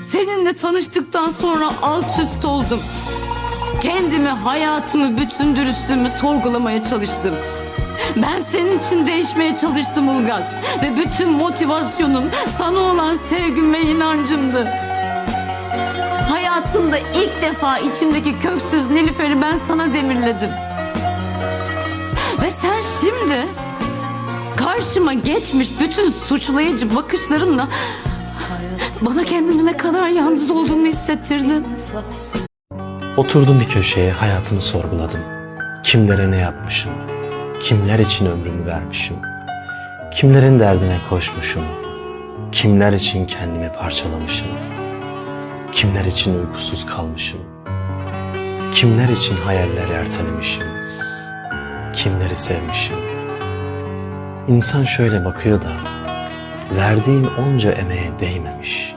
Seninle tanıştıktan sonra alt üst oldum. Kendimi, hayatımı, bütün dürüstlüğümü sorgulamaya çalıştım. Ben senin için değişmeye çalıştım Ilgaz. Ve bütün motivasyonum sana olan sevgim ve inancımdı. Hayatımda ilk defa içimdeki köksüz Nilüfer'i ben sana demirledim. Ve sen şimdi karşıma geçmiş bütün suçlayıcı bakışlarınla bana kendimi ne kadar yalnız olduğumu hissettirdin. Oturdum bir köşeye hayatımı sorguladım. Kimlere ne yapmışım? Kimler için ömrümü vermişim? Kimlerin derdine koşmuşum? Kimler için kendimi parçalamışım? Kimler için uykusuz kalmışım? Kimler için hayaller ertelemişim? Kimleri sevmişim? İnsan şöyle bakıyor da verdiğim onca emeğe değmemiş.